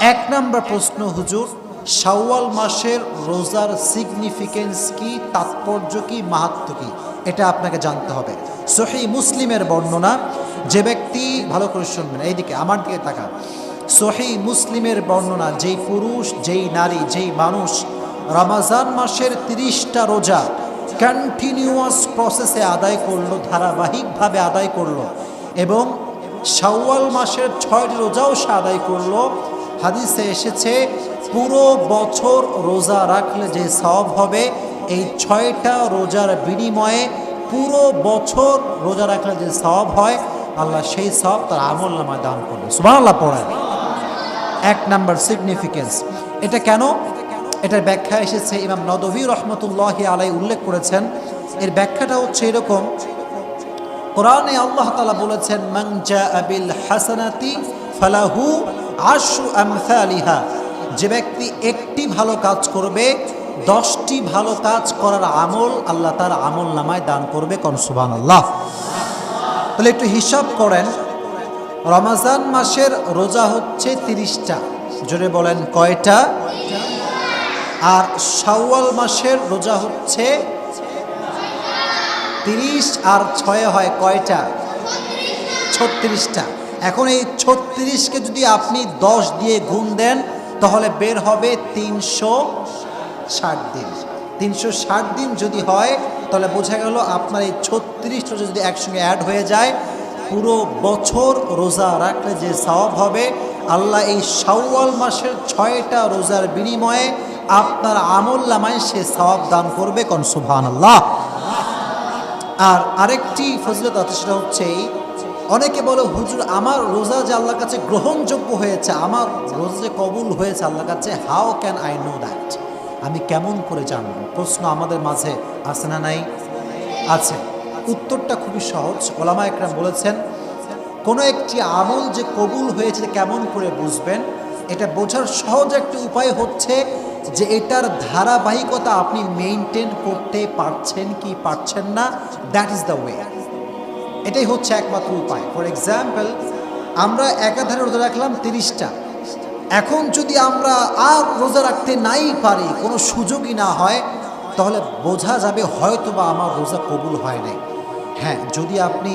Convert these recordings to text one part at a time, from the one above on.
এক নম্বর প্রশ্ন, হুজুর, শাওয়াল মাসের রোজার সিগনিফিকেন্স কি, তাৎপর্য কি মাহাত্ম কি? এটা আপনাকে জানতে হবে। সহি মুসলিমের বর্ণনা, যে ব্যক্তি, ভালো করে শুনবেন, এইদিকে, আমার দিকে তাকা সহি মুসলিমের বর্ণনা, যেই পুরুষ, যেই নারী, যেই মানুষ, রমাজান মাসের তিরিশটা রোজা কন্টিনিউয়াস প্রসেসে আদায় করল, ধারাবাহিকভাবে আদায় করল এবং শাওয়াল মাসের ছয়টি রোজাও সে আদায় করল হাদিসে এসেছে, পুরো বছর রোজা রাখলে যে সব হবে, এই ছয়টা রোজার বিনিময়ে পুরো বছর রোজা রাখলে যে সব হয়, আল্লাহ সেই সব তার আমল নামায় দান করবে। সুবহানাল্লাহ পড়ায় এক নাম্বার সিগনিফিকেন্স এটা কেন? এটার ব্যাখ্যা এসেছে, ইমাম নদভী রহমতুল্লাহ আলাই উল্লেখ করেছেন। এর ব্যাখ্যাটা হচ্ছে এরকম, কোরআনে আল্লাহ তালা বলেছেন মংজা আবিল হাসানাতি ফালাহু আশু আমসালিহা, যে ব্যক্তি একটি ভালো কাজ করবে, দশটি ভালো কাজ করার আমল আল্লাহ তার আমল নামায় দান করবে কোন সুবান আল্লাহ তাহলে একটু হিসাব করেন, রমাজান মাসের রোজা হচ্ছে তিরিশটা, জোরে বলেন কয়টা? আর শাওয়াল মাসের রোজা হচ্ছে তিরিশ, আর ছয় হয় কয়টা? ছত্রিশটা। এখন এই ছত্রিশকে যদি আপনি দশ দিয়ে গুণ দেন, তাহলে বের হবে তিনশো ষাট দিন। তিনশো ষাট দিন যদি হয়, তাহলে বোঝা গেল আপনার এই ছত্রিশ রোজা যদি একসঙ্গে অ্যাড হয়ে যায়, পুরো বছর রোজা রাখলে যে সওয়াব হবে, আল্লাহ এই শাওয়াল মাসের ছয়টা রোজার বিনিময়ে আপনার আমল নামায় সে সওয়াব দান করবে কন সুবহান আল্লাহ আর আরেকটি ফজিলত আছে, সেটা হচ্ছে অনেকে বলে, হুজুর, আমার রোজা যে আল্লাহর কাছে গ্রহণযোগ্য হয়েছে, আমার রোজা যে কবুল হয়েছে আল্লাহর কাছে how can I know that আমি কেমন করে জানব? প্রশ্ন আমাদের মাঝে আছে না নাই? আছে। উত্তরটা খুবই সহজ। ওলামা একরাম বলেছেন, কোনো একটি আমল যে কবুল হয়েছে কেমন করে বুঝবেন? এটা বোঝার সহজ একটা উপায় হচ্ছে যে, এটার ধারাবাহিকতা আপনি মেনটেন করতে পারছেন কি পারছেন না? দ্যাট ইজ দ্য ওয়ে এটাই হচ্ছে একমাত্র উপায়। ফর এক্সাম্পল আমরা একাধারে রোজা রাখলাম তিরিশটা। এখন যদি আমরা আর রোজা রাখতে নাই পারি, কোনো সুযোগই না হয়, তাহলে বোঝা যাবে হয়তো বা আমার রোজা কবুল হয় নাই। হ্যাঁ যদি আপনি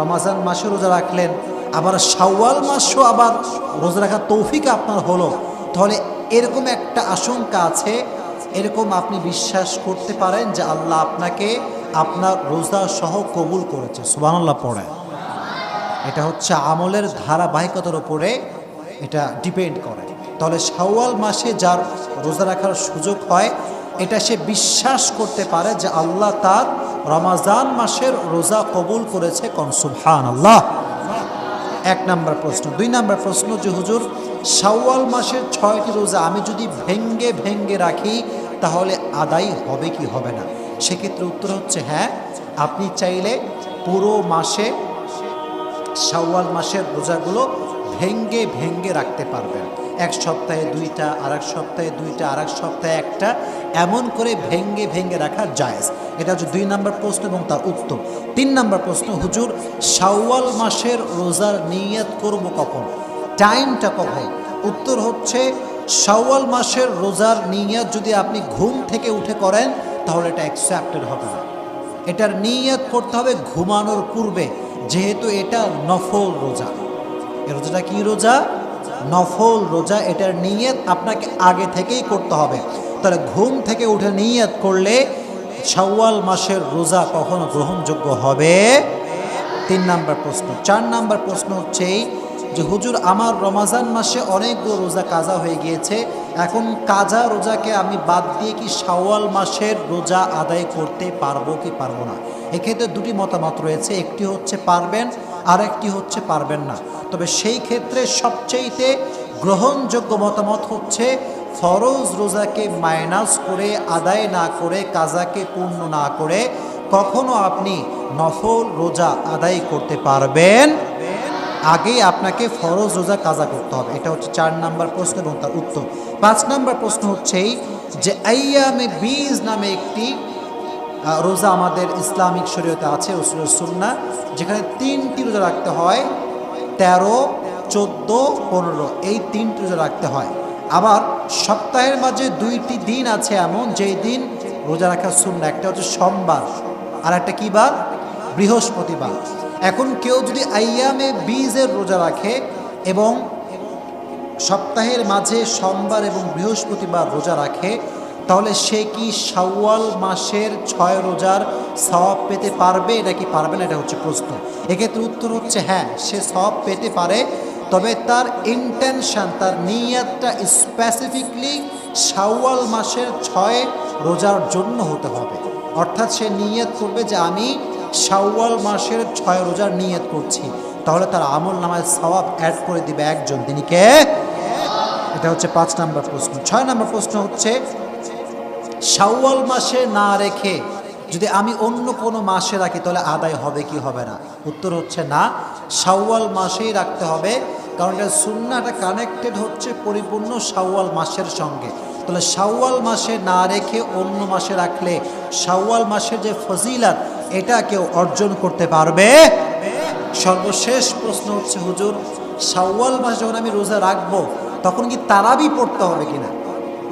রমাজান মাসে রোজা রাখলেন, আবার শাওয়াল মাসও আবার রোজা রাখার তৌফিক আপনার হলো, তাহলে এরকম একটা আশঙ্কা আছে, এরকম আপনি বিশ্বাস করতে পারেন যে আল্লাহ আপনাকে আপনার রোজা সহ কবুল করেছে। সুবানাল্লাহ পড়ে। এটা হচ্ছে আমলের ধারাবাহিকতার উপরে এটা ডিপেন্ড করে। তাহলে শাওয়াল মাসে যার রোজা রাখার সুযোগ হয়, এটা সে বিশ্বাস করতে পারে যে আল্লাহ তার রমাজান মাসের রোজা কবুল করেছে কন? সুবহান আল্লাহ এক নাম্বার প্রশ্ন। দুই নাম্বার প্রশ্ন যে, হুজুর, শাওয়াল মাসের ছয়টি রোজা আমি যদি ভেঙ্গে ভেঙ্গে রাখি, তাহলে আদায় হবে কি হবে না? সেক্ষেত্রে উত্তর হচ্ছে হ্যাঁ। আপনি চাইলে পুরো মাসে, শাওয়াল মাসের রোজাগুলো ভেঙ্গে ভেঙ্গে রাখতে পারবেন। এক সপ্তাহে দুইটা আর এক সপ্তাহে দুইটা আর এক সপ্তাহে একটা, এমন করে ভেঙ্গে ভেঙ্গে রাখা জায়েজ। এটা হচ্ছে দুই নম্বর প্রশ্ন এবং তার উত্তর। তিন নম্বর প্রশ্ন, হুজুর, শাওয়াল মাসের রোজার নিয়ত করব কখন? টাইমটা কখন? উত্তর হচ্ছে, শাওয়াল মাসের রোজার নিয়ত যদি আপনি ঘুম থেকে উঠে করেন তাহলে এটা অ্যাকসেপ্টেড হবে না। এটার নিয়ত করতে হবে ঘুমানোর পূর্বে, যেহেতু এটা নফল রোজা। এ রোজাটা কি রোজা? নফল রোজা, এটার নিয়ত আপনাকে আগে থেকেই করতে হবে। তাহলে ঘুম থেকে উঠে নিয়ত করলে শাওয়াল মাসের রোজা কখনো গ্রহণযোগ্য হবে? তিন নাম্বার প্রশ্ন। চার নাম্বার প্রশ্ন হচ্ছে এই যে হুজুর, আমার রমাজান মাসে অনেকগুলো রোজা কাজা হয়ে গিয়েছে। এখন কাজা রোজাকে আমি বাদ দিয়ে কি শাওয়াল মাসের রোজা আদায় করতে পারব কি পারব না? এক্ষেত্রে দুটি মতামত রয়েছে। একটি হচ্ছে পারবেন আর একটি হচ্ছে পারবেন না। তবে সেই ক্ষেত্রে সবচেয়েতে গ্রহণযোগ্য মতামত হচ্ছে, ফরজ রোজাকে মাইনাস করে, আদায় না করে, কাজাকে পূর্ণ না করে, কখনো আপনি নফল রোজা আদায় করতে পারবেন আগেই আপনাকে ফরজ রোজা কাজা করতে হবে। এটা হচ্ছে চার নাম্বার প্রশ্ন এবং তার উত্তর। পাঁচ নাম্বার প্রশ্ন হচ্ছে এই যে, আইয়ামে বীজ নামে একটি রোজা আমাদের ইসলামিক শরীয়তে আছে রসুলের সুন্না যেখানে তিনটি রোজা রাখতে হয়, তেরো, চোদ্দ, পনেরো। এই তিনটি রোজা রাখতে হয়। আবার সপ্তাহের মাঝে দুইটি দিন আছে এমন, যেই দিন রোজা রাখা শূন্য একটা হচ্ছে সোমবার আর একটা কী বার? বৃহস্পতিবার। এখন কেউ যদি আইয়ামে বীজের রোজা রাখে এবং সপ্তাহের মাঝে সোমবার এবং বৃহস্পতিবার রোজা রাখে, তাহলে সে কি শাওয়াল মাসের ছয় রোজার সওয়াব পেতে পারবে নাকি পারবে না, এটা হচ্ছে প্রশ্ন। এক্ষেত্রে উত্তর হচ্ছে হ্যাঁ সে সওয়াব পেতে পারে, তবে তার ইন্টেনশন তার নিয়াতটা স্পেসিফিকলি শাওয়াল মাসের ছয় রোজার জন্য হতে হবে। অর্থাৎ সে নিয়ত করবে যে আমি শাওয়াল মাসের ছয় রোজার নিয়ত করছি। তাহলে তার আমল নামায় সওয়াব অ্যাড করে দিবে একজন। তিনি কে? এটা হচ্ছে পাঁচ নাম্বার প্রশ্ন। ছয় নাম্বার প্রশ্ন হচ্ছে, শাওয়াল মাসে না রেখে যদি আমি অন্য কোনো মাসে রাখি, তাহলে আদায় হবে কি হবে না? উত্তর হচ্ছে না। শাওয়াল মাসেই রাখতে হবে, কারণ এটা সুন্নাটা কানেক্টেড হচ্ছে পরিপূর্ণ শাওয়াল মাসের সঙ্গে। তাহলে শাওয়াল মাসে না রেখে অন্য মাসে রাখলে, শাওয়াল মাসের যে ফজিলাত এটা কেউ অর্জন করতে পারবে? সর্বশেষ প্রশ্ন হচ্ছে, হুজুর সাওয়াল মাস যখন আমি রোজা রাখব, তখন কি তারাবি পড়তে হবে কিনা?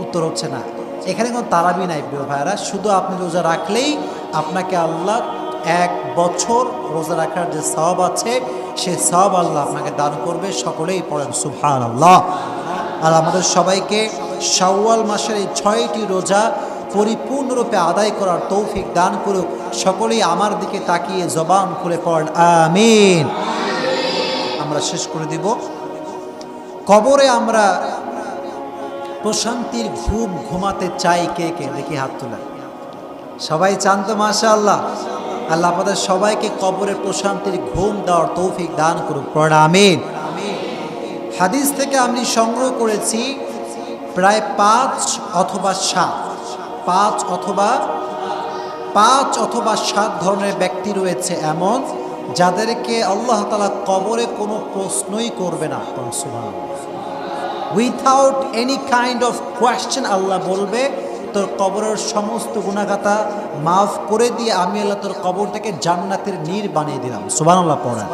উত্তর হচ্ছে না। এখানে কোনো তারাবি নাই, প্রিয় ভাইরা শুধু আপনি রোজা রাখলেই আপনাকে আল্লাহ এক বছর রোজা রাখার যে সব আছে সে সব আল্লাহ আপনাকে দান করবে। সকলেই পড়েন সুভান আল্লাহ আর আমাদের সবাইকে শাওয়াল মাসের এই ছয়টি রোজা পরিপূর্ণরূপে আদায় করার তৌফিক দান করুক। সকলেই আমার দিকে তাকিয়ে জবান খুলে পড়েন, আমিন। আমরা শেষ করে দিব। কবরে আমরা প্রশান্তির ঘুম ঘুমাতে চাই কে কে? দেখি হাত তোলা। সবাই চান তো মাশা আল্লাহ আল্লাহ আমাদের সবাইকে কবরে প্রশান্তির ঘুম দেওয়ার তৌফিক দান করুক পড়া আমিন। হাদিস থেকে আমি সংগ্রহ করেছি প্রায় পাঁচ অথবা সাত। পাঁচ অথবা পাঁচ অথবা সাত ধরনের ব্যক্তি রয়েছে এমন যাদেরকে আল্লাহ তালা কবরে কোনো প্রশ্নই করবে না। Without any kind of question Allah বলবে, তোর কবরের সমস্ত গুণাগাতা মাফ করে দিয়ে আমি আল্লাহ তোর কবরটাকে জান্নাতের নীর বানিয়ে দিলাম। সুবান আল্লাহ পড়েন।